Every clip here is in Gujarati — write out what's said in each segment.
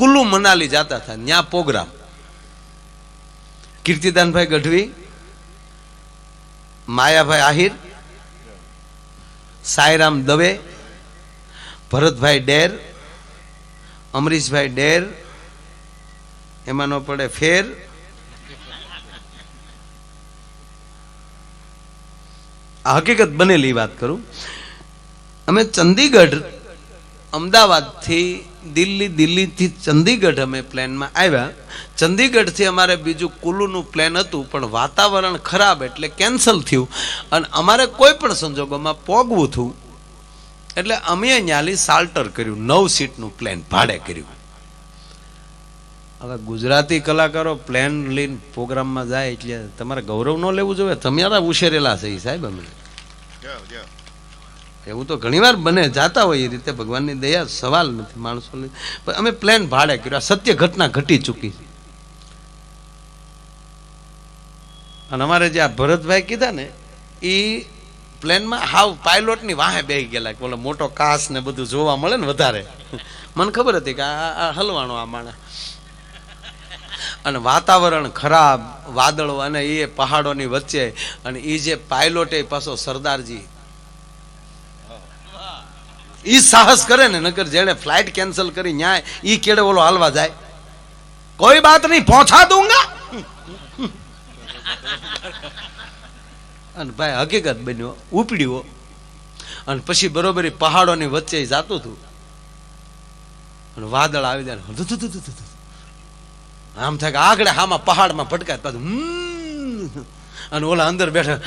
કુલ્લુ મનાલી જતા હતા. ત્યાં પ્રોગ્રામ કીર્તિદાનભાઈ ગઢવી, માયાભાઈ આહિર સાયરામ દવે, ભરતભાઈ ડેર, અમરીશભાઈ ડેર, એમાં ન પડે ફેર. હકીકત બનેલી વાત કરું. અમે ચંદીગઢ અમદાવાદથી દિલ્હી, દિલ્હીથી ચંદીગઢ અમે પ્લેનમાં આવ્યા. ચંદીગઢથી અમારે બીજું કુલુનું પ્લેન હતું, પણ વાતાવરણ ખરાબ એટલે કેન્સલ થયું. અને અમારે કોઈ પણ સંજોગોમાં પોગવું થયું. એટલે અમે ન્યાલી સાલ્ટર કર્યું, નવ સીટનું પ્લેન ભાડે કર્યું. હવે ગુજરાતી કલાકારો પ્લેન લઈને પ્રોગ્રામમાં જાય એટલે તમારે ગૌરવ ન લેવું જોઈએ. તમારા ઉછેરેલા છે સાહેબ અમે એવું તો ઘણીવાર બને જાતા હોય એ રીતે ભગવાનની દયા, સવાલ નથી માણસોની. પણ અમે પ્લેન ભાડે કર્યો. આ સત્ય ઘટના ઘટી ચૂકી અને અમારે જે આ ભરતભાઈ કીધા ને એ પ્લેનમાં હાવ પાયલોટની વાહે બેસી ગયેલા. કે મોટો કાસ ને બધું જોવા મળે ને વધારે. મને ખબર હતી કે આ હલવાનો આ માણસ. અને વાતાવરણ ખરાબ, વાદળો અને એ પહાડોની વચ્ચે. અને એ જે પાયલોટ એ પાછો સરદારજી ઈ સાહસ કરે ને, નકર જેણે ફ્લાઇટ કેન્સલ કરી, ન્યાય, ઈ કેડે ઓલો હાલવા જાય? કોઈ બાત નહીં, પહોંચા દઉંગા? અને ભાઈ, હકીકત બન્યો, ઉપડ્યો અને પછી બરોબર પહાડોની વચ્ચે જાતું હતું. અને વાદળ આવી જાય. આમ થાય કે આગળ હામાં પહાડમાં ભટકાય અને ઓલા અંદર બેઠા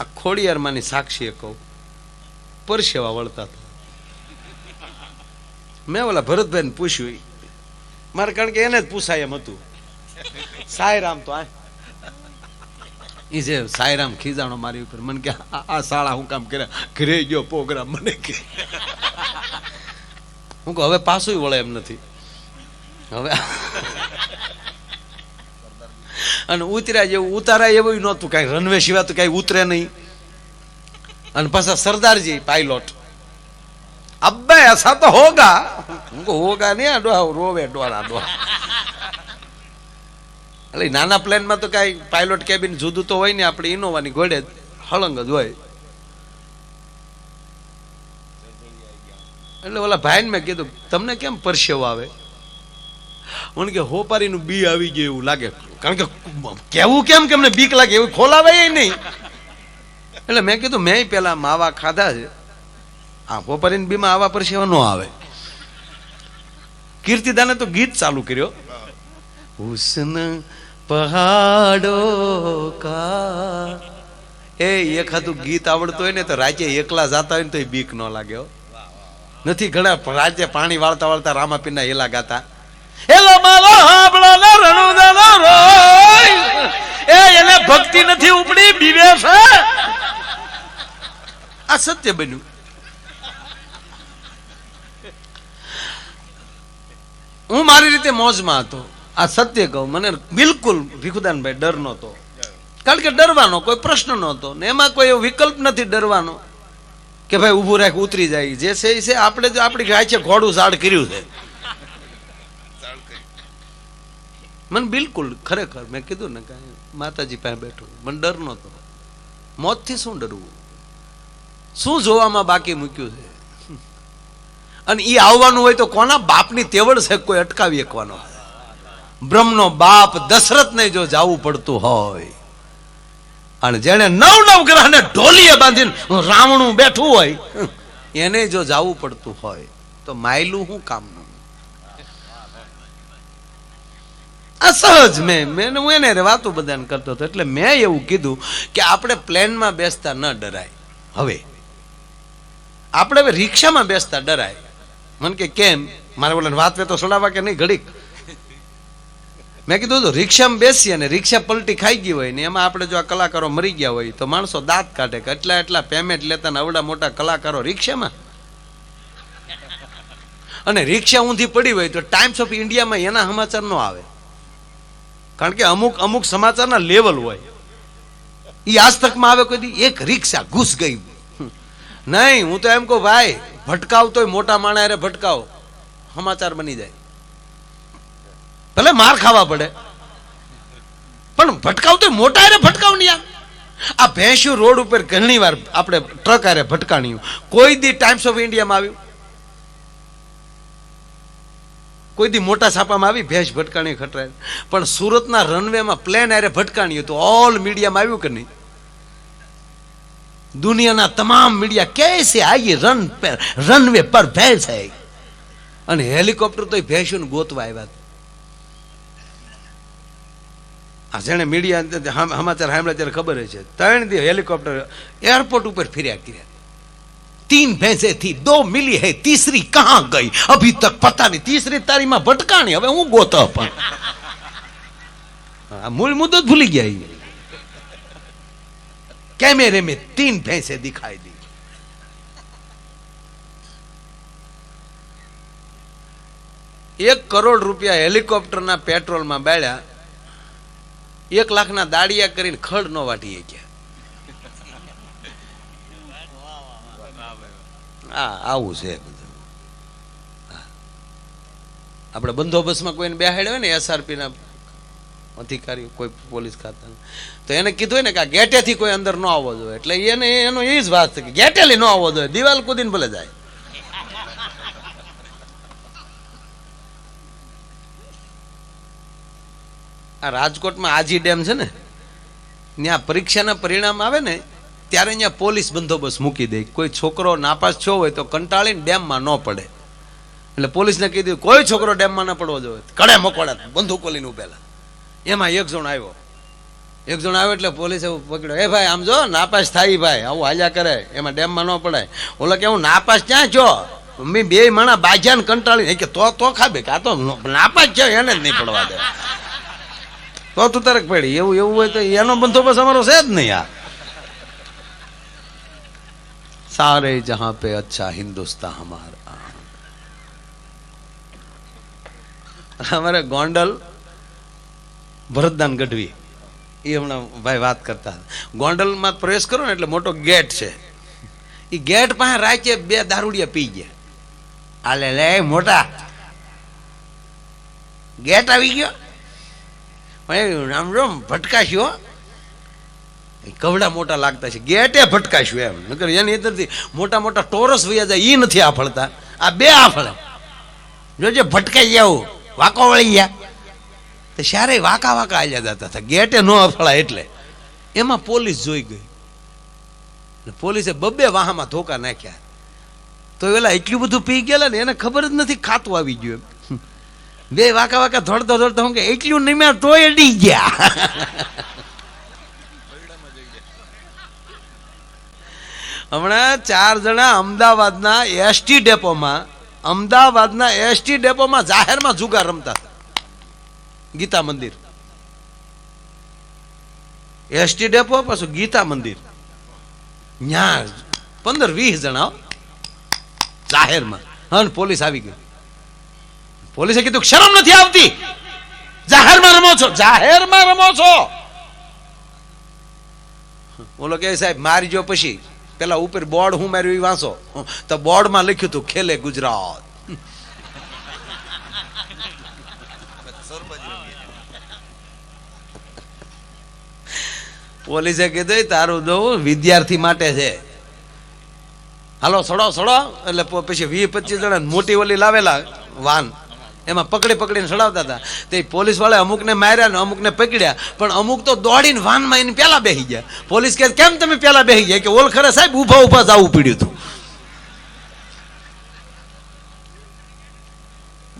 આ ખોડિયારમાંની સાક્ષીએ કહું. પરસેવા વળતા હતા. મેં ઓલા ભરતભાઈને પૂછ્યું મારે કારણ કે એને જ પૂછાય એમ હતું. સાયરામ તો આ ઈ જે સાયરામ ખીજાણો મારી ઉપર. મને કે આ શાળા હું કામ કર્યા? ઘરે ગયો પ્રોગ્રામ મને કે. હું કહું, હવે પાછું વળે એમ નથી. હવે અને ઉતર્યા જેવું ઉતારા એવું નહોતું. કાંઈ રનવે સિવાય તો કાંઈ ઉતરે નહીં. અને પાછા સરદારજી પાયલોટ અબ્બે એસા તો હોગા. હોગા નહીં ડોહા, રોવે ડોરા ડોહા. એટલે નાના પ્લેનમાં તો કાંઈ પાયલોટ કેબિન જુદું તો હોય ને, આપણે ઇનોવાની ઘોડે હળંગ જ હોય. એટલે ઓલા ભાઈને મેં કીધું, તમને કેમ પરસેવો આવે? મને કે, હોપારીનું બી આવી ગયું એવું લાગે. કારણ કે, કેવું કેમ કે અમને બીક લાગે, એવું ખોલાવાય નહીં. એટલે મેં કીધું મેં પેલા માવા ખાધા છે. આ હોપારીને બીમાં આવા પરસેવા ન આવે. કીર્તિદાને તો ગીત ચાલુ કર્યો. હુસન પહાડો કા એ એખાદું ગીત આવડતું હોય ને તો રાજ્ય એકલા જાતા હોય ને તો એ બીક ન લાગ્યો નથી ઘણા રાજ્ય પાણી વાળતા વાળતા રામાપીરના હેલા ગાતા. હેલો મારો હાંભળો રણુ એ એને ભક્તિ નથી આ બન્યું. હું મારી રીતે મોજમાં હતો. આ સત્ય કહું. મને બિલકુલ ભીખુદાનભાઈ ડર નહોતો. કારણ કે ડરવાનો કોઈ પ્રશ્ન નહોતો. ને એમાં કોઈ એવો વિકલ્પ નથી ડરવાનો કે ભાઈ ઊભું રાખ, ઉતરી જાય. જે છે એ છે, આપણે જો આપણી ગાય છે ઘોડું ઝાડ કર્યું છે. મને બિલકુલ ખરેખર મેં કીધું ને કાંઈ, માતાજી પાસે બેઠો. મને ડર નહોતો. મોતથી શું ડરવું? શું જોવામાં બાકી મૂક્યું છે? અને એ આવવાનું હોય તો કોના બાપની તેવડ છે કોઈ અટકાવી એકવાનો? બ્રહ્મનો બાપ દશરથને જો જાવું પડતું હોય, અને જેણે નવ નવ ગ્રહને ઢોલીએ બાંધીને રાવણું બેઠું હોય, એને જો જાવું પડતું હોય, તો માયલું શું કામનું? સહજ મેં મેં, હું એને વાતો બધાને કરતો હતો, એટલે મેં એવું કીધું કે આપણે પ્લેનમાં બેસતા ન ડરાય. હવે આપણે હવે રિક્ષામાં બેસતા ડરાય. મને કે, કેમ? મારે બોલે વાત વેતો સોડાવા કે નહીં? ઘડીક. મેં કીધું હતું રિક્ષામાં બેસીએ અને રિક્ષા પલટી ખાઈ ગઈ હોય ને, એમાં આપણે જો આ કલાકારો મરી ગયા હોય, તો માણસો દાંત કાઢે કે એટલા એટલા પેમેન્ટ લેતા ને અવડા મોટા કલાકારો રિક્ષામાં. અને રિક્ષા ઊંધી પડી હોય તો ટાઈમ્સ ઓફ ઇન્ડિયામાં એના સમાચાર નો આવે. કારણ કે અમુક અમુક સમાચારના લેવલ હોય. એ આજ તકમાં આવે કોઈ એક રિક્ષા ઘૂસ ગઈ નહીં, હું તો એમ કહું, ભાઈ, ભટકાવ તોય મોટા માણા હારે ભટકાવ. સમાચાર બની જાય. ભલે માર ખાવા પડે, પણ ભટકાવ તો મોટા હારે ભટકાવ નહીં આ ભેંસ્યું રોડ ઉપર ઘણી વાર આપણે ટ્રક આરે ભટકાણ્યું. કોઈ દી ટાઈમ્સ ઓફ ઇન્ડિયામાં આવ્યું. કોઈ દી મોટા છાપામાં આવી, ભેંસ ભટકાણી ખટરાય. પણ સુરતના રનવેમાં પ્લેન હારે ભટકાણ્યું તો ઓલ મીડિયામાં આવ્યું કે નહીં? દુનિયાના તમામ મીડિયા કેસે આઈ રન રનવે પર ભેસ હે. અને હેલિકોપ્ટર તો ભેંસોને ગોતવા આવ્યા આ જેણે મીડિયા સમાચાર સાંભળ્યા ત્યારે ખબર છે ત્રણ દી હેલિકોપ્ટર એરપોર્ટ ઉપર ફિર્યા કર્યા. तीन भैंसे थी दो मिली है तीसरी कहां गई अभी तक पता नहीं तीसरी तारी में भटकाणी हमें हूँ गोता पर મુદ્દો ભૂલી ગયા गया कैमरे में तीन भैंसे दिखाई दी એક કરોડ રૂપિયા હેલિકોપ્ટરના પેટ્રોલમાં બાળ્યા એક લાખના દાડિયા કરીને ખડ નો વાટીએ ગયા હા આવું છે બધું હા. આપણે બંદોબસ્તમાં કોઈને બેહાડ્યો હોય ને એસઆરપી ના અધિકારી કોઈ પોલીસ ખાતા તો એને કીધું હોય ને કે આ ગેટેથી કોઈ અંદર ન આવવો જોઈએ. એટલે એને એનો એ જ વાત કે ગેટેલી ન આવવો જોઈએ. દિવાલ કૂદીને ભલે જાય. આ રાજકોટમાં આજી ડેમ છે ને, ત્યાં પરીક્ષાના પરિણામ આવે ને, ત્યારે અહીંયા પોલીસ બંદોબસ્ત મૂકી દે. કોઈ છોકરો નાપાસ થયો હોય તો કંટાળીને ડેમમાં ન પડે. એટલે પોલીસને કીધું કોઈ છોકરો ડેમમાં ન પડવો જોઈએ. કડે મકોડા, બંદૂકો લઈને ઉભેલા. એમાં એક જણ આવ્યો. એક જણ આવ્યો એટલે પોલીસે પકડ્યો. એ ભાઈ, આમ જો, નાપાસ થાય ભાઈ, આવું હાલ્યા કરે, એમાં ડેમમાં ન પડાય. ઓલો કે, હું નાપાસ ક્યાં છો? મમ્મી બે માણા ને કંટાળી કે, તો તો ખાબે કે, આ તો નાપાસ છે, એને જ નહીં પડવા દે. તો તું તરક પડી. એવું એવું હોય તો એનો બંદોબસ્ત અમારો છે જ નહીં આ. સારે જહાં પે અચ્છા હિન્દુસ્તા હમારા અમારે ગોંડલ ભરતદાન ગઢવી. એ હમણાં ભાઈ વાત કરતા ગોંડલમાં પ્રવેશ કરો ને એટલે મોટો ગેટ છે. એ ગેટ પાસે રાખીએ બે દારૂડિયા પી ગયા. આલે લે મોટા. ગેટ આવી ગયો. રામ રામ ભટકાશ્યો કવડા મોટા લાગતા છે. ગેટે ભટકાશ્યું એમ. નકર એની અંદરથી મોટા મોટા ટોરસ વયા જાય. એ નથી આફળતા. આ બે આફળે. જોજે ભટકાઈ જાવ વાકો વળી ગયા. તો શારે વાકા વાકા આલ્યા જતા હતા. ગેટે નો અફળા એટલે. એમાં પોલીસ જોઈ ગઈ. પોલીસે બબ્બે વાહામાં ધોકા નાખ્યા. તો પેલા એટલું બધું પી ગયેલા ને એને ખબર જ નથી, ખાતું આવી ગયું. બે વાકા વાકા ધોડતા ધોડતા હું કે, એટલું નિમ્યા તોય અડી ગયા. હમણાં ચાર જણા અમદાવાદના એસટી ડેપોમાં, અમદાવાદના એસટી ડેપોમાં જાહેરમાં જુગાર રમતા હતા. ગીતા મંદિર. એસટી ડેપો પાછું ગીતા મંદિર. ન્યા પંદર વીસ જણા જાહેરમાં. હા પોલીસ આવી ગઈ. પોલીસે કીધું શરમ નથી આવતી. જાહેરમાં રમો છો. જાહેરમાં રમો છો. બોલો કે સાહેબ, મારી જો પછી પેલા ઉપર બોર્ડ હું માર્યું એ વાંચો. તો બોર્ડમાં લખ્યું હતું, ખેલે ગુજરાત. પોલીસે કીધું તારું દઉં વિદ્યાર્થી માટે છે. હાલો, સડો સડો. એટલે પછી વીસ પચીસ જણા મોટી ઓલી લાવેલા વાન. એમાં પકડી પકડીને સડાવતા હતા. તે પોલીસવાળા અમુકને માર્યા ને અમુકને પકડ્યા. પણ અમુક તો દોડીને વાનમાં એને પેલા બેસી ગયા. પોલીસ કહે કેમ તમે પેલા બેસી ગયા? કે ઓળખરે સાહેબ, ઊભા ઊભા જવું પડ્યું હતું.